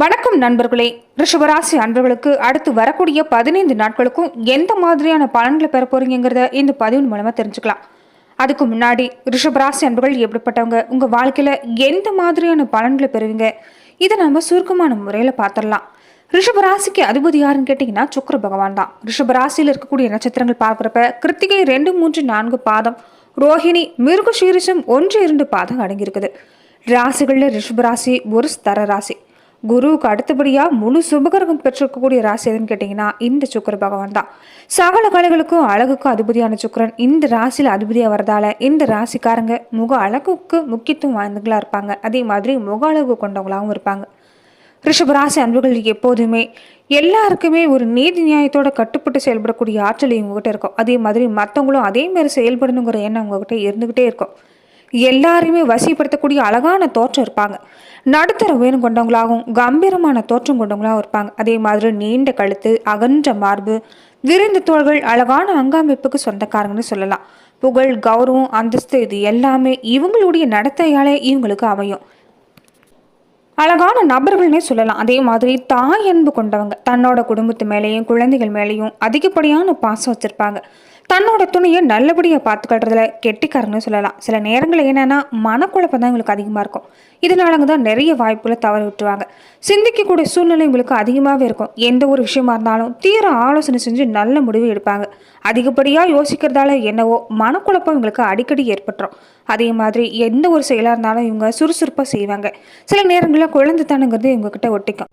வணக்கம் நண்பர்களே. ரிஷபராசி அன்பர்களுக்கு அடுத்து வரக்கூடிய பதினைந்து நாட்களுக்கும் எந்த மாதிரியான பலன்களை பெற போறீங்கிறத இந்த பதிவின் மூலமா தெரிஞ்சுக்கலாம். அதுக்கு முன்னாடி ரிஷபராசி அன்பர்கள் எப்படிப்பட்டவங்க உங்க வாழ்க்கையில எந்த மாதிரியான பலன்களை பெறுவீங்க இதை நம்ம சுருக்கமான முறையில் பார்த்துடலாம். ரிஷபராசிக்கு அதிபதி யாருன்னு கேட்டிங்கன்னா சுக்கிர பகவான் தான். ரிஷபராசியில் இருக்கக்கூடிய நட்சத்திரங்கள் பார்க்குறப்ப கிருத்திகை ரெண்டு மூன்று நான்கு பாதம் ரோஹிணி மிருகசீரிஷம் ஒன்று இரண்டு பாதம் அடங்கியிருக்குது. ராசிகளில் ரிஷபராசி ஒரு ஸ்தர ராசி. குருவுக்கு அடுத்தபடியாக முழு சுபகரகம் பெற்றிருக்கக்கூடிய ராசி எதுன்னு கேட்டிங்கன்னா இந்த சுக்கர பகவான் தான். சகல கலைகளுக்கும் அழகுக்கும் அதிபதியான சுக்கரன் இந்த ராசியில் அதிபதியாக வரதால இந்த ராசிக்காரங்க முக அழகுக்கு முக்கியத்துவம் வாய்ந்தவங்களா இருப்பாங்க. அதே மாதிரி முக அழகு கொண்டவங்களாகவும் இருப்பாங்க. ரிஷபராசி அன்புகள் எப்போதுமே எல்லாருக்குமே ஒரு நீதி நியாயத்தோட கட்டுப்பட்டு செயல்படக்கூடிய ஆற்றல் இவங்ககிட்ட இருக்கும். அதே மாதிரி மற்றவங்களும் அதே மாதிரி செயல்படணுங்கிற எண்ணம் உங்ககிட்ட இருந்துக்கிட்டே இருக்கும். எல்லாரையுமே வசிப்படுத்தக்கூடிய அழகான தோற்றம் இருப்பாங்க. நடுத்தர உயரம் கொண்டவங்களாகவும் கம்பீரமான தோற்றம் கொண்டவங்களாகவும் இருப்பாங்க. அதே மாதிரி நீண்ட கழுத்து அகன்ற மார்பு விரிந்த தோள்கள் அழகான அங்கமைப்புக்கு சொந்தக்காரங்கன்னு சொல்லலாம். புகழ் கௌரவம் அந்தஸ்து இது எல்லாமே இவங்களுடைய நடத்தையாலே இவங்களுக்கு அமையும். அழகான நபர்கள்னே சொல்லலாம். அதே மாதிரி தாய் அன்பு கொண்டவங்க தன்னோட குடும்பத்து மேலேயும் குழந்தைகள் மேலேயும் அதிகப்படியான பாசம் வச்சுருப்பாங்க. தன்னோட துணியை நல்லபடியாக பார்த்துக்கறதுல கெட்டிக்காரன்னு சொல்லலாம். சில நேரங்களில் என்னென்னா மனக்குழப்பம் தான் இவங்களுக்கு அதிகமாக இருக்கும். இதனாலங்க தான் நிறைய வாய்ப்புகளை தவற விட்டுருவாங்க. சிந்திக்கக்கூடிய சூழ்நிலை இவங்களுக்கு அதிகமாகவே இருக்கும். எந்த ஒரு விஷயமா இருந்தாலும் தீர ஆலோசனை செஞ்சு நல்ல முடிவு எடுப்பாங்க. அதிகப்படியாக யோசிக்கிறதால என்னவோ மனக்குழப்பம் இவங்களுக்கு அடிக்கடி ஏற்பட்டுரும். அதே மாதிரி எந்த ஒரு செயலாக இருந்தாலும் இவங்க சுறுசுறுப்பாக செய்வாங்க. சில நேரங்களில் குழந்தைத்தனங்கிறது இவங்கக்கிட்ட ஒட்டிக்கும்.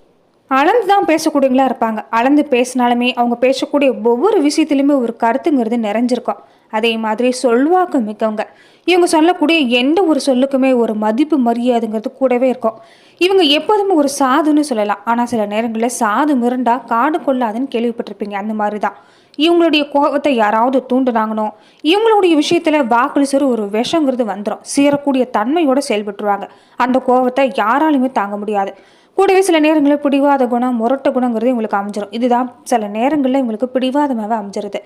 அளந்து தான் பேசக்கூடியவங்களா இருப்பாங்க. அளந்து பேசினாலுமே அவங்க பேசக்கூடிய ஒவ்வொரு விஷயத்துலையுமே ஒரு கருத்துங்கிறது நிறைஞ்சிருக்கும். அதே மாதிரி சொல்வாக்கு மிக்கவங்க. இவங்க சொல்லக்கூடிய எந்த ஒரு சொல்லுக்குமே ஒரு மதிப்பு மரியாதைங்கிறது கூடவே இருக்கும். இவங்க எப்போதுமே ஒரு சாதுன்னு சொல்லலாம். ஆனால் சில நேரங்களில் சாது மிருண்டா காடு கொள்ளாதுன்னு கேள்விப்பட்டிருப்பீங்க. அந்த மாதிரி தான் இவங்களுடைய கோபத்தை யாராவது தூண்டுனாங்கனோ இவங்களுடைய விஷயத்தில் வாக்களிசர் ஒரு விஷங்கிறது வந்துடும் சீரக்கூடிய தன்மையோட செயல்பட்டுருவாங்க. அந்த கோபத்தை யாராலுமே தாங்க முடியாது. கூடவே சில நேரங்களில் பிடிவாத குணம் முரட்ட குணங்கிறது இவங்களுக்கு அமைஞ்சிரும். இதுதான் சில நேரங்களில் இவங்களுக்கு பிடிவாதமாகவே அமைஞ்சிருது.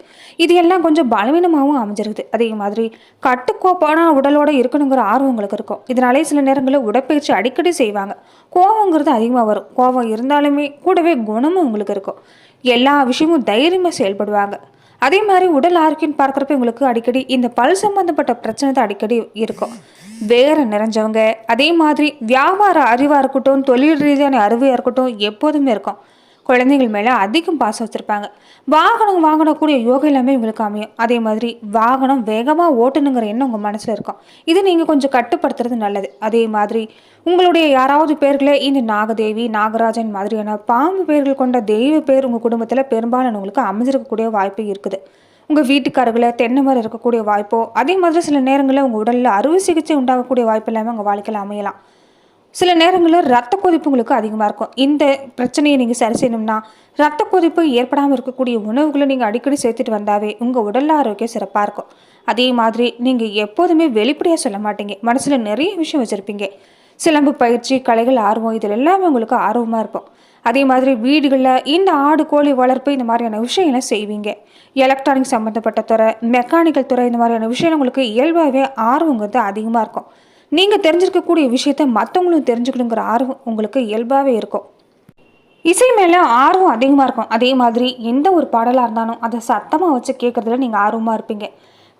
இது எல்லாம் கொஞ்சம் பலவீனமாகவும் அமைஞ்சிருது. அதே மாதிரி கட்டுக்கோப்பான உடலோடு இருக்கணுங்கிற ஆர்வம் உங்களுக்கு இருக்கும். இதனாலே சில நேரங்களில் உடற்பயிற்சி அடிக்கடி செய்வாங்க. கோவங்கிறது அதிகமாக வரும். கோவம் இருந்தாலுமே கூடவே குணமும் உங்களுக்கு இருக்கும். எல்லா விஷயமும் தைரியமாக செயல்படுவாங்க. அதே மாதிரி உடல் ஆரோக்கியம் பார்க்குறப்ப உங்களுக்கு அடிக்கடி இந்த பல் சம்மந்தப்பட்ட பிரச்சனை தான் அடிக்கடி இருக்கும். வேறு நிறைஞ்சவங்க அதே மாதிரி வியாபார அறிவாக இருக்கட்டும் தொழில் ரீதியான அறிவாக இருக்கட்டும் எப்போதுமே இருக்கும். குழந்தைகள் மேலே அதிகம் பாசம் வச்சுருப்பாங்க. வாகனம் வாங்கக்கூடிய யோகம் எல்லாமே இவங்களுக்கு அமையும். அதே மாதிரி வாகனம் வேகமாக ஓட்டணுங்கிற எண்ணம் உங்கள் மனசில் இருக்கும். இது நீங்கள் கொஞ்சம் கட்டுப்படுத்துறது நல்லது. அதே மாதிரி உங்களுடைய யாராவது பேர்களை இந்த நாகதேவி நாகராஜன் மாதிரியான பாம்பு பேர்கள் கொண்ட தெய்வ பேர் உங்கள் குடும்பத்தில் பெரும்பாலானவங்களுக்கு அமைஞ்சிருக்கக்கூடிய வாய்ப்பு இருக்குது. உங்கள் வீட்டுக்காரர்களை தென்னை மரம் இருக்கக்கூடிய வாய்ப்போ அதே மாதிரி சில நேரங்களில் உங்கள் உடலில் அறுவை சிகிச்சை உண்டாகக்கூடிய வாய்ப்பு இல்லாமல் உங்கள் வாழ்க்கையில் அமையலாம். சில நேரங்களில் ரத்த கொதிப்பு உங்களுக்கு அதிகமாக இருக்கும். இந்த பிரச்சனையை நீங்கள் சரி செய்யணும்னா ரத்த கொதிப்பு ஏற்படாமல் இருக்கக்கூடிய உணவுகளை நீங்கள் அடிக்கடி சேர்த்துட்டு வந்தாவே உங்கள் உடல் ஆரோக்கியம் சிறப்பாக இருக்கும். அதே மாதிரி நீங்கள் எப்போதுமே வெளிப்படையாக சொல்ல மாட்டீங்க. மனசில் நிறைய விஷயம் வச்சுருப்பீங்க. சிலம்பு பயிற்சி கலைகள் ஆர்வம் இதில் எல்லாமே உங்களுக்கு ஆர்வமாக இருக்கும். அதே மாதிரி வீடுகளில் இந்த ஆடு கோழி வளர்ப்பு இந்த மாதிரியான விஷயங்களை செய்வீங்க. எலக்ட்ரானிக் சம்மந்தப்பட்ட துறை மெக்கானிக்கல் துறை இந்த மாதிரியான விஷயம் உங்களுக்கு இயல்பாகவே ஆர்வங்கிறது அதிகமாக இருக்கும். நீங்கள் தெரிஞ்சிருக்கக்கூடிய விஷயத்த மற்றவங்களும் தெரிஞ்சுக்கணுங்கிற ஆர்வம் உங்களுக்கு இயல்பாகவே இருக்கும். இசை மேலே ஆர்வம் அதிகமாக இருக்கும். அதே மாதிரி எந்த ஒரு பாடலாக இருந்தாலும் அதை சத்தமாக வச்சு கேட்குறதுல நீங்கள் ஆர்வமாக இருப்பீங்க.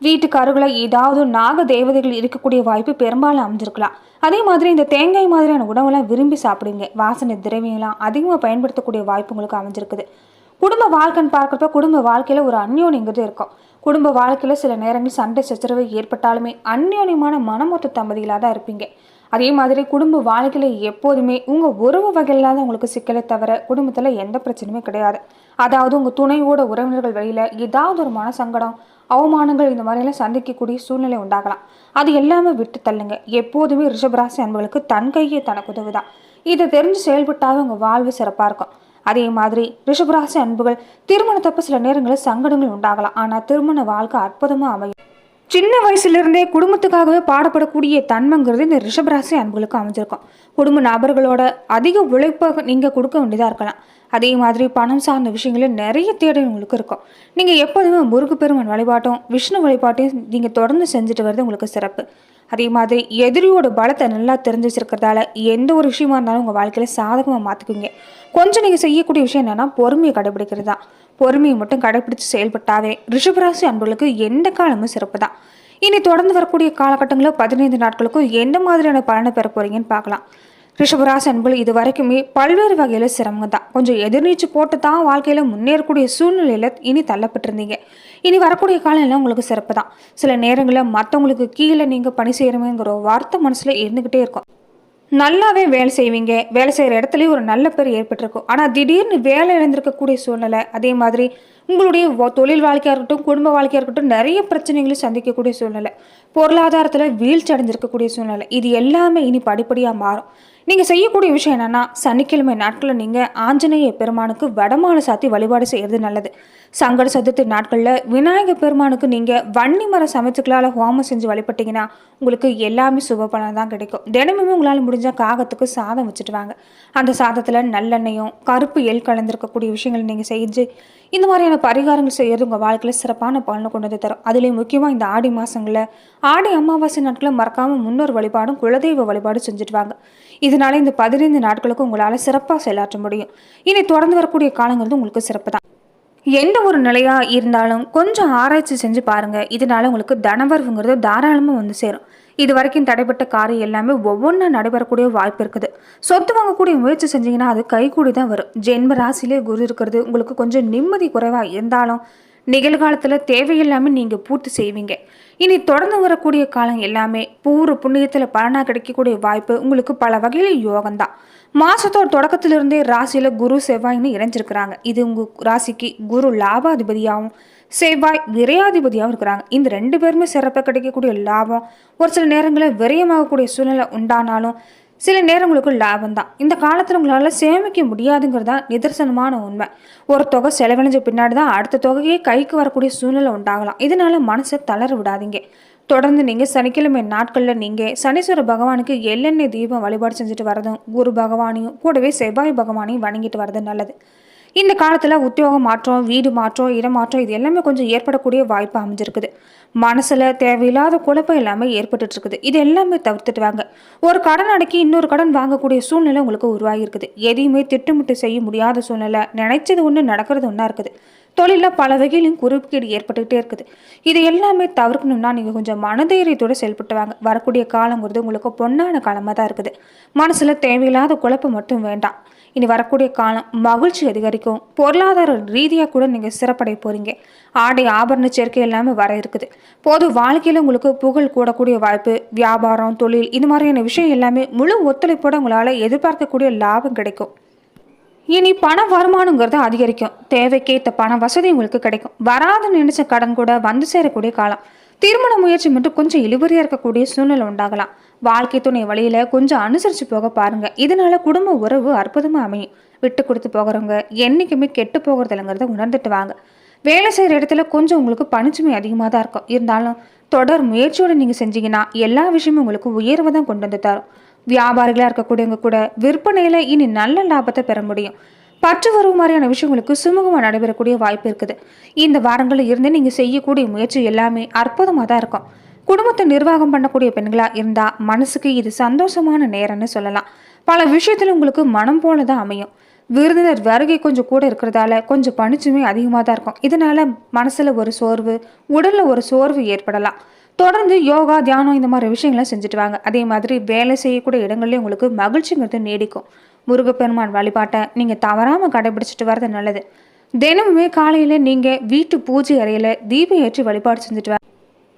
வீட்டுக்கு அருகில் ஏதாவது நாக தேவதைகள் இருக்கக்கூடிய வாய்ப்பு பெரும்பாலும் அமைஞ்சிருக்கலாம். அதே மாதிரி இந்த தேங்காய் மாதிரியான உணவெல்லாம் விரும்பி சாப்பிடுங்க வாசனை திரவியெல்லாம் அதிகமாக பயன்படுத்தக்கூடிய வாய்ப்பு உங்களுக்கு அமைஞ்சிருக்குது. குடும்ப வாழ்க்கைன்னு பார்க்குறப்ப குடும்ப வாழ்க்கையில் ஒரு அந்யோன்யங்கிறது இருக்கும். குடும்ப வாழ்க்கையில் சில நேரங்கள் சண்டை சச்சரவு ஏற்பட்டாலுமே அந்யோன்யமான மனமொத்த தம்பதிகளாக தான் இருப்பீங்க. அதே மாதிரி குடும்ப வாழ்க்கையில் எப்போதுமே உங்கள் உறவு வகையில் தான் உங்களுக்கு சிக்கலை தவிர குடும்பத்தில் எந்த பிரச்சனையுமே கிடையாது. அதாவது உங்கள் துணையோட உறவினர்கள் வழியில் ஏதாவது ஒரு மன சங்கடம் அவமானங்கள் இந்த மாதிரியெல்லாம் சந்திக்கக்கூடிய சூழ்நிலை உண்டாகலாம். அது எல்லாமே விட்டு தள்ளுங்க. எப்போதுமே ரிஷபராசி அன்புகளுக்கு தன் கையே தனக்கு உதவுதான். இதை தெரிஞ்சு செயல்பட்டாவே உங்கள் வாழ்வு சிறப்பாக இருக்கும். அதே மாதிரி ரிஷபராசி அன்புகள் திருமணத்தப்ப சில நேரங்களில் சங்கடங்கள் உண்டாகலாம். ஆனால் திருமண வாழ்க்கை அற்புதமாக அமையும். சின்ன வயசுலேருந்தே குடும்பத்துக்காகவே பாடப்படக்கூடிய தன்மைங்கிறது இந்த ரிஷபராசி அன்புகளுக்கு அமைஞ்சிருக்கும். குடும்ப நபர்களோட அதிக உழைப்பை நீங்கள் கொடுக்க வேண்டியதாக இருக்கலாம். அதே மாதிரி பணம் சார்ந்த விஷயங்களில் நிறைய தேடல் உங்களுக்கு இருக்கும். நீங்கள் எப்போதுமே முருகு பெருமன் வழிபாட்டும் விஷ்ணு வழிபாட்டையும் நீங்கள் தொடர்ந்து செஞ்சுட்டு வர்றது உங்களுக்கு சிறப்பு. அதே மாதிரி எதிரியோட பலத்தை நல்லா தெரிஞ்சு வச்சிருக்கிறதால எந்த ஒரு விஷயமா இருந்தாலும் உங்கள் வாழ்க்கையில் சாதகமாக மாற்றிக்குங்க கொஞ்சம் நீங்கள் செய்யக்கூடிய விஷயம் என்னென்னா பொறுமையை கடைபிடிக்கிறது தான் பொறுமையை மட்டும் கடைபிடிச்சு செயல்பட்டாவே ரிஷபராசி அன்பர்களுக்கு எந்த காலமும் சிறப்பு தான். இனி தொடர்ந்து வரக்கூடிய காலகட்டங்களில் பதினைந்து நாட்களுக்கும் எந்த மாதிரியான பலனை பெற போறீங்கன்னு பார்க்கலாம். ரிஷபராசி அன்புகள் இது வரைக்குமே பல்வேறு வகையில் சிரமம் தான் கொஞ்சம் எதிர்நீச்சு போட்டு தான் வாழ்க்கையில் முன்னேறக்கூடிய சூழ்நிலையில் இனி தள்ளப்பட்டிருந்தீங்க. இனி வரக்கூடிய காலம் எல்லாம் உங்களுக்கு சிறப்பு தான் சில நேரங்களில் மற்றவங்களுக்கு கீழே நீங்கள் பணி செய்கிறவங்கிற வார்த்தை மனசில் இருந்துக்கிட்டே இருக்கும். நல்லாவே வேலை செய்வீங்க. வேலை செய்கிற இடத்துலையும் ஒரு நல்ல பேர் ஏற்பட்டிருக்கும். ஆனால் திடீர்னு வேலை இழந்திருக்கக்கூடிய சூழ்நிலை அதே மாதிரி உங்களுடைய தொழில் வாழ்க்கையாக இருக்கட்டும் குடும்ப வாழ்க்கையாக இருக்கட்டும் நிறைய பிரச்சனைகளை சந்திக்கக்கூடிய சூழ்நிலை பொருளாதாரத்தில் வீழ்ச்சி அடைஞ்சிருக்கக்கூடிய சூழ்நிலை இது எல்லாமே இனி படிப்படியாக மாறும். நீங்கள் செய்யக்கூடிய விஷயம் என்னென்னா சனிக்கிழமை நாட்களில் நீங்கள் ஆஞ்சநேய பெருமானுக்கு வடமாலை சாத்தி வழிபாடு செய்கிறது நல்லது. சங்கட சதுர்த்தி நாட்களில் விநாயகர் பெருமானுக்கு நீங்கள் வன்னி மர சமைச்சுக்களால் ஹோமம் செஞ்சு வழிபட்டீங்கன்னா உங்களுக்கு எல்லாமே சுப பலன் தான் கிடைக்கும். தினமுமே உங்களால் முடிஞ்ச காகத்துக்கு சாதம் வச்சுட்டு வாங்க. அந்த சாதத்தில் நல்லெண்ணெயும் கருப்பு எள் கலந்திருக்கக்கூடிய விஷயங்கள் நீங்கள் செஞ்சு இந்த மாதிரியான பரிகாரங்கள் செய்கிறது உங்கள் வாழ்க்கையில் சிறப்பான பலனை கொண்டு வந்து தரும். அதுலேயும் முக்கியமாக இந்த ஆடி மாதங்களில் ஆடி அமாவாசை நாட்களில் மறக்காமல் முன்னோர் வழிபாடும் குலதெய்வ வழிபாடும் செஞ்சுட்டு வாங்க. இதனால இந்த பதினைந்து நாட்களுக்கு உங்களால் சிறப்பாக செயலாற்ற முடியும். இனி தொடர்ந்து வரக்கூடிய காலங்கிறது உங்களுக்கு சிறப்பு தான். எந்த ஒரு நிலையாக இருந்தாலும் கொஞ்சம் ஆராய்ச்சி செஞ்சு பாருங்கள் இதனால உங்களுக்கு தனவரவுங்கிறது தாராளமாக வந்து சேரும். இது வரைக்கும் தடைப்பட்ட காரியம் எல்லாமே ஒவ்வொன்றா நடைபெறக்கூடிய வாய்ப்பு இருக்குது. சொத்து வாங்கக்கூடிய முயற்சி செஞ்சீங்கன்னா அது கைகூடி தான் வரும். ஜென்ம ராசியிலே குரு இருக்கிறது உங்களுக்கு கொஞ்சம் நிம்மதி குறைவாக இருந்தாலும் நிகழ்காலத்தில் தேவையில்லாமல் நீங்கள் பூர்த்தி செய்வீங்க. இனி தொடர்ந்து வரக்கூடிய காலம் எல்லாமே பூர்வ புண்ணியத்தில் பலனாக கிடைக்கக்கூடிய வாய்ப்பு உங்களுக்கு பல வகையில் யோகம்தான். மாசத்தோட தொடக்கத்திலிருந்தே ராசியில் குரு செவ்வாய்னு இணைஞ்சிருக்கிறாங்க. இது உங்கள் ராசிக்கு குரு லாபாதிபதியாகவும் செவ்வாய் விரையாதிபதியாகவும் இருக்கிறாங்க. இந்த ரெண்டு பேருமே சிறப்பாக கிடைக்கக்கூடிய லாபம் ஒரு சில நேரங்களில் விரயமாகக்கூடிய சூழ்நிலை உண்டானாலும் சில நேரங்களுக்கு லாபம் தான் இந்த காலத்தில் உங்களால் சேமிக்க முடியாதுங்கிறது தான் நிதர்சனமான உண்மை. ஒரு தொகை செலவழிஞ்ச பின்னாடி தான் அடுத்த தொகையே கைக்கு வரக்கூடிய சூழ்நிலை உண்டாகலாம். இதனால் மனசை தளர விடாதீங்க. தொடர்ந்து நீங்கள் சனிக்கிழமை நாட்களில் நீங்கள் சனீஸ்வர பகவானுக்கு எள்ளெண்ணெய் தீபம் வழிபாடு செஞ்சுட்டு வரதும் குரு பகவானையும் கூடவே செவ்வாய் பகவானையும் வணங்கிட்டு வரது நல்லது. இந்த காலத்தில் உத்தியோக மாற்றம் வீடு மாற்றம் இடமாற்றம் இது எல்லாமே கொஞ்சம் ஏற்படக்கூடிய வாய்ப்பு அமைஞ்சிருக்குது. மனசில் தேவையில்லாத குழப்பம் எல்லாமே ஏற்பட்டுட்டு இருக்குது. இது எல்லாமே தவிர்த்துட்டு வாங்க ஒரு கடன் அடக்கி இன்னொரு கடன் வாங்கக்கூடிய சூழ்நிலை உங்களுக்கு உருவாகியிருக்குது. எதையுமே திட்டமிட்டு செய்ய முடியாத சூழ்நிலை. நினைச்சது ஒன்று நடக்கிறது ஒன்றா இருக்குது. தொழிலில் பல வகையிலும் குறுக்கீடு ஏற்பட்டுக்கிட்டே இருக்குது. இது எல்லாமே தவிர்க்கணும்னா நீங்கள் கொஞ்சம் மனதைரியத்தோடு செயல்பட்டு வாங்க வரக்கூடிய காலங்கிறது உங்களுக்கு பொன்னான காலமாக தான் இருக்குது. மனசில் தேவையில்லாத குழப்பம் மட்டும் வேண்டாம். இனி வரக்கூடிய காலம் மகிழ்ச்சி அதிகரிக்கும். பொருளாதார ரீதியாக கூட நீங்கள் சிறப்படைய போகிறீங்க ஆடை ஆபரண சேர்க்கை எல்லாமே வர இருக்குது. போது வாழ்க்கையில் உங்களுக்கு புகழ் கூடக்கூடிய வாய்ப்பு வியாபாரம் தொழில் இது மாதிரியான விஷயம் எல்லாமே முழு ஒத்துழைப்போட உங்களால் எதிர்பார்க்கக்கூடிய லாபம் கிடைக்கும். இனி பண வருமானங்கிறது அதிகரிக்கும். தேவைக்கேற்ற பண வசதி உங்களுக்கு கிடைக்கும். வராதுன்னு நினைச்ச கடன் கூட வந்து சேரக்கூடிய காலம். திருமண முயற்சி மட்டும் கொஞ்சம் இழுபறியாக இருக்கக்கூடிய சூழ்நிலை உண்டாகலாம். வாழ்க்கை துணை வழியில கொஞ்சம் அனுசரித்து போக பாருங்க. இதனால குடும்ப உறவு அற்புதமாக அமையும். விட்டு கொடுத்து போகிறவங்க என்றைக்குமே கெட்டு போகிறது இல்லைங்கிறத உணர்ந்துட்டு வாங்க. வேலை செய்கிற இடத்துல கொஞ்சம் உங்களுக்கு பணிச்சுமை அதிகமாக தான் இருக்கும். இருந்தாலும் தொடர் முயற்சியோடு நீங்கள் செஞ்சீங்கன்னா எல்லா விஷயமும் உங்களுக்கு உயர்வை தான் கொண்டு வந்து தரும். வியாபாரிகளாக இருக்கக்கூடியவங்க கூட விற்பனையில் இனி நல்ல லாபத்தை பெற முடியும். பற்று வரவு மாதிரியான விஷயங்களுக்கு சுமூகமாக நடைபெறக்கூடிய வாய்ப்பு இருக்குது. இந்த வாரங்களில் இருந்து நீங்கள் செய்யக்கூடிய முயற்சி எல்லாமே அற்புதமாக தான் இருக்கும். குடும்பத்தை நிர்வாகம் பண்ணக்கூடிய பெண்களாக இருந்தால் மனசுக்கு இது சந்தோஷமான நேரம்னு சொல்லலாம். பல விஷயத்தில் உங்களுக்கு மனம் போல தான் அமையும். விருந்தினர் வருகை கொஞ்சம் கூட இருக்கிறதால கொஞ்சம் பணிச்சுமே அதிகமாக தான் இருக்கும். இதனால மனசில் ஒரு சோர்வு உடலில் ஒரு சோர்வு ஏற்படலாம். தொடர்ந்து யோகா தியானம் இந்த மாதிரி விஷயங்களை செஞ்சுட்டு வாங்க. அதே மாதிரி வேலை செய்யக்கூடிய இடங்கள்லேயும் உங்களுக்கு மகிழ்ச்சிங்கிறது நீடிக்கும். முருகப்பெருமான் வழிபாட்டை நீங்கள் தவறாமல் கடைபிடிச்சிட்டு வர்றது நல்லது. தினமுமே காலையில் நீங்கள் வீட்டு பூஜை அறையில் தீபம் ஏற்றி வழிபாடு செஞ்சுட்டு வர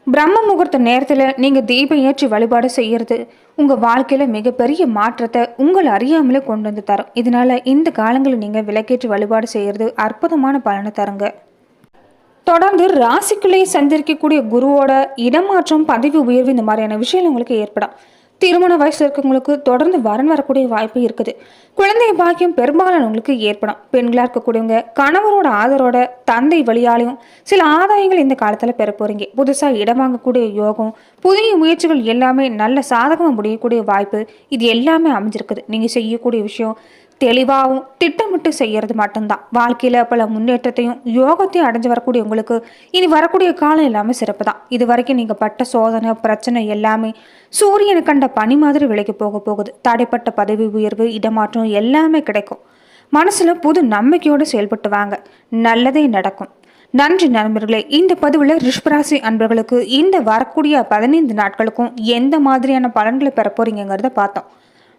பிரம்ம முகூர்த்த நேரத்தில் நீங்கள் தீபம் ஏற்றி வழிபாடு செய்கிறது உங்கள் வாழ்க்கையில் மிகப்பெரிய மாற்றத்தை உங்கள் அறியாமலே கொண்டு வந்து தரும். இதனால இந்த காலங்களில் நீங்கள் விளக்கேற்றி வழிபாடு செய்கிறது அற்புதமான பலனை தருங்க. தொடர்ந்து ராசிக்குள்ளேயே சந்திரிக்கக்கூடிய குருவோட இடமாற்றம் பதவி உயர்வு இந்த மாதிரியான விஷயங்கள் உங்களுக்கு ஏற்படும். திருமண வயசில் இருக்கவங்களுக்கு தொடர்ந்து வரன் வரக்கூடிய வாய்ப்பு இருக்குது. குழந்தை பாக்கியம் பெரும்பாலானவங்களுக்கு ஏற்படும். பெண்களாக இருக்கக்கூடியவங்க கணவரோட ஆதரோட தந்தை வழியாலையும் சில ஆதாயங்கள் இந்த காலத்தில் பெற போறீங்க புதுசாக இடம் வாங்கக்கூடிய யோகம் புதிய முயற்சிகள் எல்லாமே நல்ல சாதகமாக முடியக்கூடிய வாய்ப்பு இது எல்லாமே அமைஞ்சிருக்குது. நீங்கள் செய்யக்கூடிய விஷயம் தெளிவாகவும் திட்டமிட்டு செய்யறது மட்டும்தான். வாழ்க்கையில் பல முன்னேற்றத்தையும் யோகத்தையும் அடைஞ்சு வரக்கூடிய உங்களுக்கு இனி வரக்கூடிய காலம் எல்லாமே சிறப்பு தான். இது வரைக்கும் நீங்கள் பட்ட சோதனை பிரச்சனை எல்லாமே சூரியனை கண்ட பனி மாதிரி விலைக்கு போக போகுது. தடைப்பட்ட பதவி உயர்வு இடமாற்றம் எல்லாமே கிடைக்கும். மனசில் புது நம்பிக்கையோடு செயல்பட்டு வாங்க. நல்லதே நடக்கும். நன்றி நண்பர்களே. இந்த பதிவில் ரிஷ்பராசி அன்பர்களுக்கு இந்த வரக்கூடிய பதினைந்து நாட்களுக்கும் எந்த மாதிரியான பலன்களை பெற போறீங்கிறத பார்த்தோம்.